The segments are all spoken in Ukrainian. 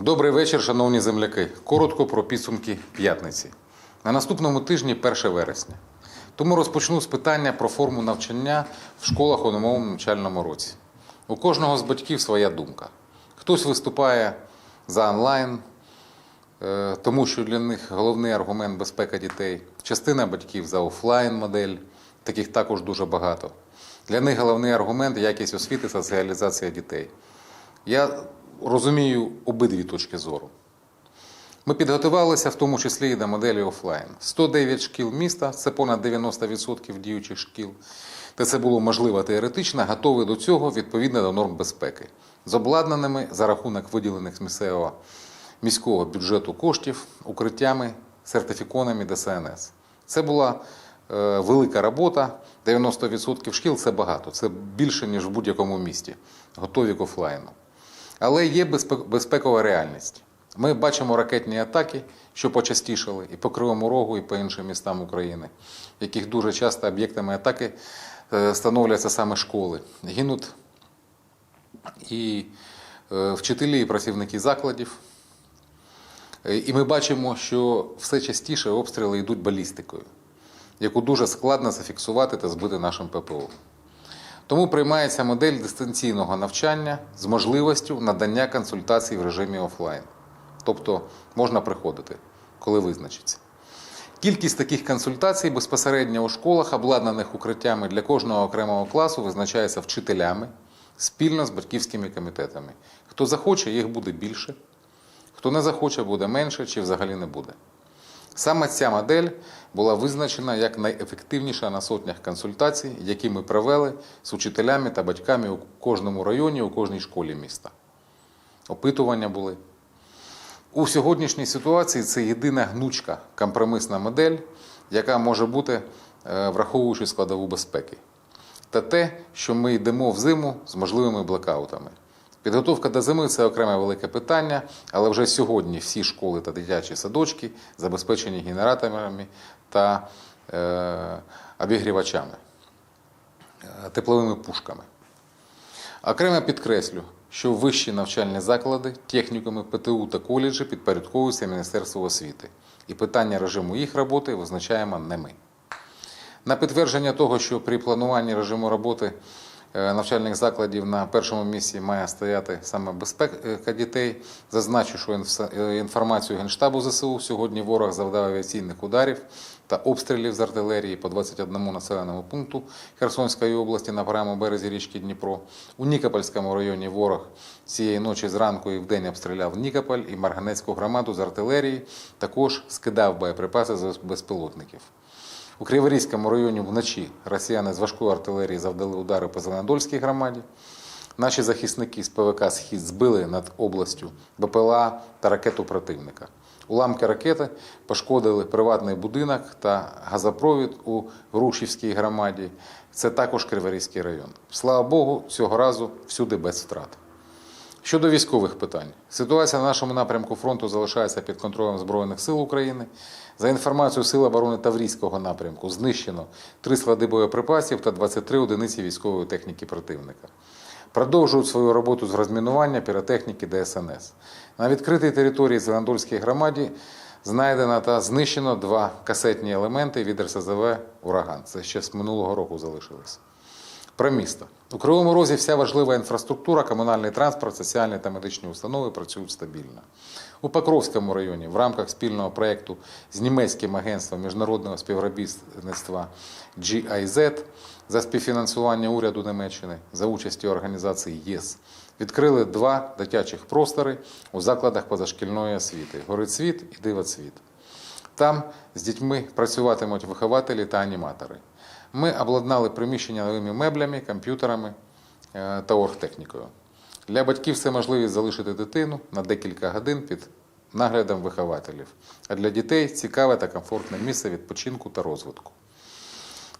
Добрий вечір, шановні земляки. Коротко про підсумки п'ятниці. На наступному тижні 1 вересня. Тому розпочну з питання про форму навчання в школах у новому навчальному році. У кожного з батьків своя думка. Хтось виступає за онлайн, е, тому що для них головний аргумент безпека дітей. Частина батьків за офлайн модель, таких також дуже багато. Для них головний аргумент якість освіти, соціалізація дітей. Я розумію обидві точки зору. Ми підготувалися в тому числі і до моделі офлайн. 109 шкіл міста це понад 90% діючих шкіл. Та це було можливо теоретично, готові до цього відповідно до норм безпеки, з обладнаними за рахунок виділених місцевого міського бюджету коштів, укриттями, сертифіконами ДСНС. Це була е, велика робота. 90% шкіл це багато, це більше, ніж в будь-якому місті, готові к офлайну. Але є безпе- безпекова реальність. Ми бачимо ракетні атаки, що почастішали і по Кривому Рогу, і по іншим містам України, яких дуже часто об'єктами атаки е, становляться саме школи. Гинуть і е, вчителі, і працівники закладів. Е, І ми бачимо, що все частіше обстріли йдуть балістикою, яку дуже складно зафіксувати та збити нашим ППО. Тому приймається модель дистанційного навчання з можливістю надання консультацій в режимі офлайн. Тобто можна приходити, коли визначиться. Кількість таких консультацій безпосередньо у школах, обладнаних укриттями для кожного окремого класу, визначається вчителями спільно з батьківськими комітетами. Хто захоче, їх буде більше, хто не захоче, буде менше чи взагалі не буде. Саме ця модель була визначена як найефективніша на сотнях консультацій, які ми провели з учителями та батьками у кожному районі, у кожній школі міста. Опитування були. У сьогоднішній ситуації це єдина гнучка компромісна модель, яка може бути, е, враховуючи складову безпеки. Та те, що ми йдемо в зиму з можливими блекаутами. Підготовка до зими це окреме велике питання, але вже сьогодні всі школи та дитячі садочки забезпечені генераторами та е, обігрівачами, е, тепловими пушками. Окремо підкреслю, що вищі навчальні заклади, технікуми, ПТУ та коледжі підпорядковуються Міністерству освіти, і питання режиму їх роботи визначаємо не ми. На підтвердження того, що при плануванні режиму роботи навчальних закладів на першому місці має стояти саме безпека дітей, зазначу, що е, інформацію Генштабу ЗСУ сьогодні ворог завдав авіаційних ударів та обстрілів з артилерії по 21 населеному пункту Херсонської області на правому березі річки Дніпро. У Нікопольському районі ворог цієї ночі зранку і вдень обстріляв Нікополь і Марганецьку громаду з артилерії, також скидав боєприпаси з безпілотників. У Криворізькому районі вночі росіяни з важкої артилерії завдали удари по Зеленодольській громаді. Наші захисники з ПВК Схід збили над областю БПЛА та ракету противника. Уламки ракети пошкодили приватний будинок та газопровід у Грушівській громаді. Це також Криворізький район. Слава Богу, цього разу всюди без втрат. Щодо військових питань, ситуація на нашому напрямку фронту залишається під контролем Збройних сил України. За інформацією Сил оборони Таврійського напрямку, знищено три склади боєприпасів та 23 одиниці військової техніки противника. Продовжують свою роботу з розмінування піротехніки ДСНС. На відкритій території Зеландольській громаді знайдено та знищено два касетні елементи від РСЗВ Ураган. Це ще з минулого року залишилось. Про місто. У Кривому Розі вся важлива інфраструктура, комунальний транспорт, соціальні та медичні установи працюють стабільно. У Покровському районі в рамках спільного проєкту з німецьким агентством міжнародного співробітництва GIZ за співфінансування уряду Німеччини за участі організації ЄС відкрили два дитячих простори у закладах позашкільної освіти Горицвіт і Дивоцвіт. Там з дітьми працюватимуть вихователі та аніматори. Ми обладнали приміщення новими меблями, комп'ютерами е, та оргтехнікою. Для батьків це можливість залишити дитину на декілька годин під наглядом вихователів. А для дітей цікаве та комфортне місце відпочинку та розвитку.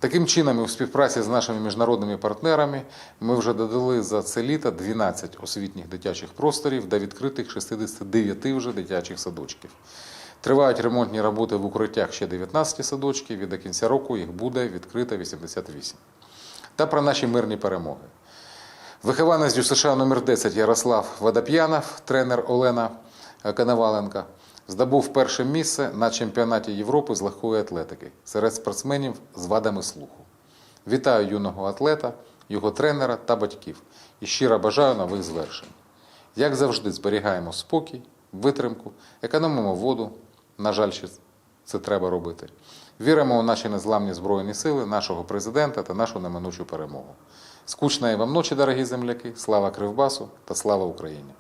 Таким чином, у співпраці з нашими міжнародними партнерами ми вже додали за це літо 12 освітніх дитячих просторів до відкритих 69 вже дитячих садочків. Тривають ремонтні роботи в укриттях ще 19 садочків, і до кінця року їх буде відкрито 88. Та про наші мирні перемоги. Вихованець ДЮСШ номер 10 Ярослав Водоп'янов, тренер Олена е, Коноваленка здобув перше місце на чемпіонаті Європи з легкої атлетики серед спортсменів з вадами слуху. Вітаю юного атлета, його тренера та батьків і щиро бажаю нових звершень. Як завжди, зберігаємо спокій, витримку, економимо воду. На жаль, ще це треба робити. Віримо у наші незламні збройні сили, нашого президента та нашу неминучу перемогу. Скучної вам ночі, дорогі земляки! Слава Кривбасу та слава Україні!